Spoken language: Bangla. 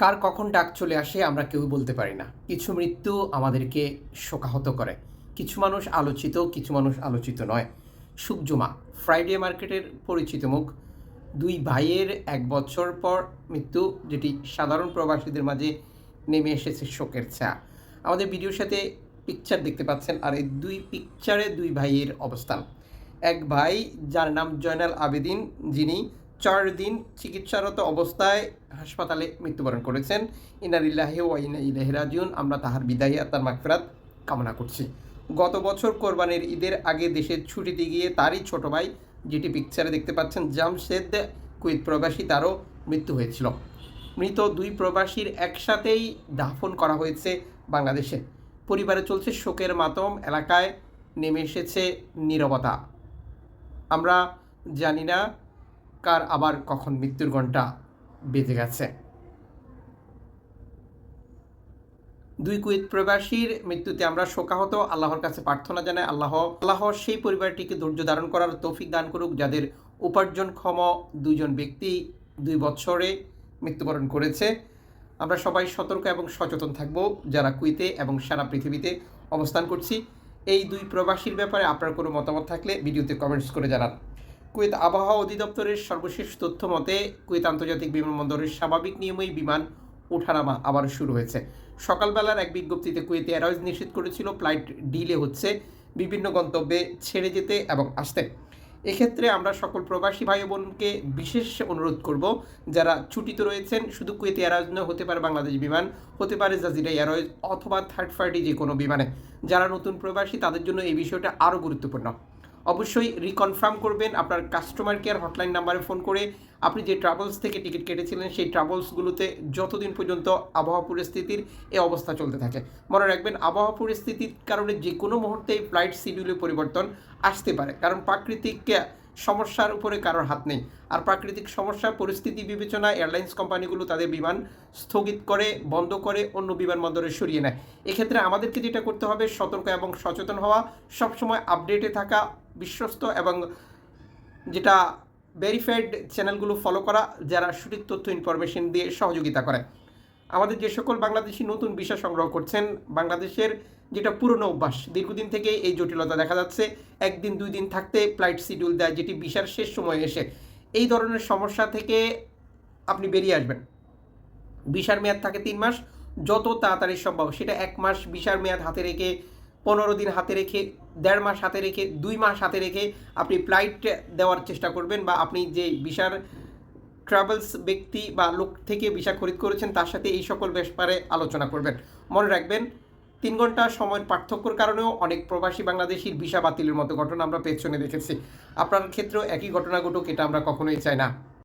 কার কখন ডাক চলে আসে আমরা কেউ বলতে পারি না। কিছু মৃত্যু আমাদেরকে শোকাহত করে। কিছু মানুষ আলোচিত, কিছু মানুষ আলোচিত নয়। সুকজুমা ফ্রাইডে মার্কেটের পরিচিত মুখ। দুই ভাইয়ের এক বছর পর মৃত্যু, যেটি সাধারণ প্রবাসীদের মাঝে নেমে এসেছে শোকের ছা আমাদের ভিডিওর সাথে পিকচার দেখতে পাচ্ছেন, আর এই দুই পিকচারে দুই ভাইয়ের অবস্থান। এক ভাই, যার নাম জয়নাল আবেদিন, যিনি চার দিন চিকিৎসারত অবস্থায় হাসপাতালে মৃত্যুবরণ করেছেন। ইনারিল্লাহে ওয়াইনা ইলাহি রাজিউন। আমরা তাহার বিদায়ী আত্মার মাগফিরাত কামনা করছি। গত বছর কোরবানির ঈদের আগে দেশের ছুটিতে গিয়ে তারই ছোট ভাই, যেটি পিকচারে দেখতে পাচ্ছেন, জামশেদ কুয়েত প্রবাসী, তারও মৃত্যু হয়েছিল। মৃত দুই প্রবাসীর একসাথেই দাফন করা হয়েছে বাংলাদেশে। পরিবারে চলছে শোকের মাতম, এলাকায় নেমে এসেছে নীরবতা। আমরা জানি না কার আবার কখন মৃত্যুর ঘণ্টা বেজে গেছে। দুই কুয়েত প্রবাসীর মৃত্যুতে আমরা শোকাহত, আল্লাহর কাছে প্রার্থনা জানাই, আল্লাহ আল্লাহ সেই পরিবারটিকে ধৈর্য ধারণ করার তৌফিক দান করুক, যাদের উপার্জনক্ষম দুজন ব্যক্তি দুই বছরে মৃত্যুবরণ করেছে। আমরা সবাই সতর্ক এবং সচেতন থাকব, যারা কুয়েতে এবং সারা পৃথিবীতে অবস্থান করছি। এই দুই প্রবাসীর ব্যাপারে আপনার কোনো মতামত থাকলে ভিডিওতে কমেন্টস করে জানান। কুয়েত আবহাওয়া অধিদপ্তরের সর্বশেষ তথ্য মতে, কুয়েত আন্তর্জাতিক বিমানবন্দরের স্বাভাবিক নিয়মেই বিমান ওঠানামা আবার শুরু হয়েছে। সকালবেলার এক বিজ্ঞপ্তিতে কুয়েত এয়ারওয়েজ নিষেধ করেছিল, ফ্লাইট ডিলে হচ্ছে, বিভিন্ন গন্তব্যে ছেড়ে যেতে এবং আসতে। এক্ষেত্রে আমরা সকল প্রবাসী ভাই বোনকে বিশেষ অনুরোধ করব, যারা ছুটিতে রয়েছেন, শুধু কুয়েত এয়ারওয়েজ নয়, হতে পারে বাংলাদেশ বিমান, হতে পারে জাজিরা এয়ারওয়েজ অথবা থার্ড পার্টি যে কোনো বিমানে। যারা নতুন প্রবাসী, তাদের জন্য এই বিষয়টা আরও গুরুত্বপূর্ণ। অবশ্যই রিকনফার্ম করবেন আপনার কাস্টমার কেয়ার হটলাইন নাম্বারে ফোন করে আপনি যে ট্রাভেলস থেকে টিকিট কেটেছিলেন সেই ট্রাভেলসগুলোতে যতদিন পর্যন্ত আবহাওয়া পরিস্থিতির এই অবস্থা চলতে থাকে। মনে রাখবেন আবহাওয়া পরিস্থিতির কারণে যে কোনো মুহূর্তে ফ্লাইট শিডিউলে পরিবর্তন আসতে পারে। কারণ প্রাকৃতিক সমস্যার উপরে কারোর হাত নেই। আর প্রাকৃতিক সমস্যা, পরিস্থিতি বিবেচনায় এয়ারলাইন্স কোম্পানিগুলো তাদের বিমান স্থগিত করে, বন্ধ করে অন্য বিমানবন্দরে সরিয়ে নেয়। এক্ষেত্রে আমাদেরকে যেটা করতে হবে, সতর্ক এবং সচেতন হওয়া, সবসময় আপডেটে থাকা, বিশ্বস্ত এবং যেটা ভেরিফাইড চ্যানেলগুলো ফলো করা, যারা সঠিক তথ্য ইনফরমেশন দিয়ে সহযোগিতা করে। আমাদের যে সকল বাংলাদেশি নতুন বিষয় সংগ্রহ করছেন, বাংলাদেশের যেটা পুরনো অভ্যাস, দীর্ঘদিন থেকে এই জটিলতা দেখা যাচ্ছে। একদিন, দুই দিন থাকতে ফ্লাইট শিডিউল দেয়, যেটি বিশার শেষ সময়ে এসে। এই ধরনের সমস্যা থেকে আপনি বেরিয়ে আসবেন। বিশার মেয়াদ থাকে তিন মাস। যত তাড়াতাড়ি সম্ভব, সেটা এক মাস বিশার মেয়াদ হাতে রেখে, পনেরো দিন হাতে রেখে, দেড় মাস হাতে রেখে, দুই মাস হাতে রেখে আপনি ফ্লাইট দেওয়ার চেষ্টা করবেন বা আপনি যে বিশার ট্রাভেলস ব্যক্তি বা লোক থেকে ভিসা খরিদ করেছেন, তার সাথে এই সকল ব্যাপারে আলোচনা করবেন। মনে রাখবেন, তিন ঘণ্টা সময়ের পার্থক্যর কারণেও অনেক প্রবাসী বাংলাদেশির ভিসা বাতিলের মতো ঘটনা আমরা পেছনে দেখেছি। আপনার ক্ষেত্রেও একই ঘটনা ঘটুক, এটা আমরা কখনোই চাই না।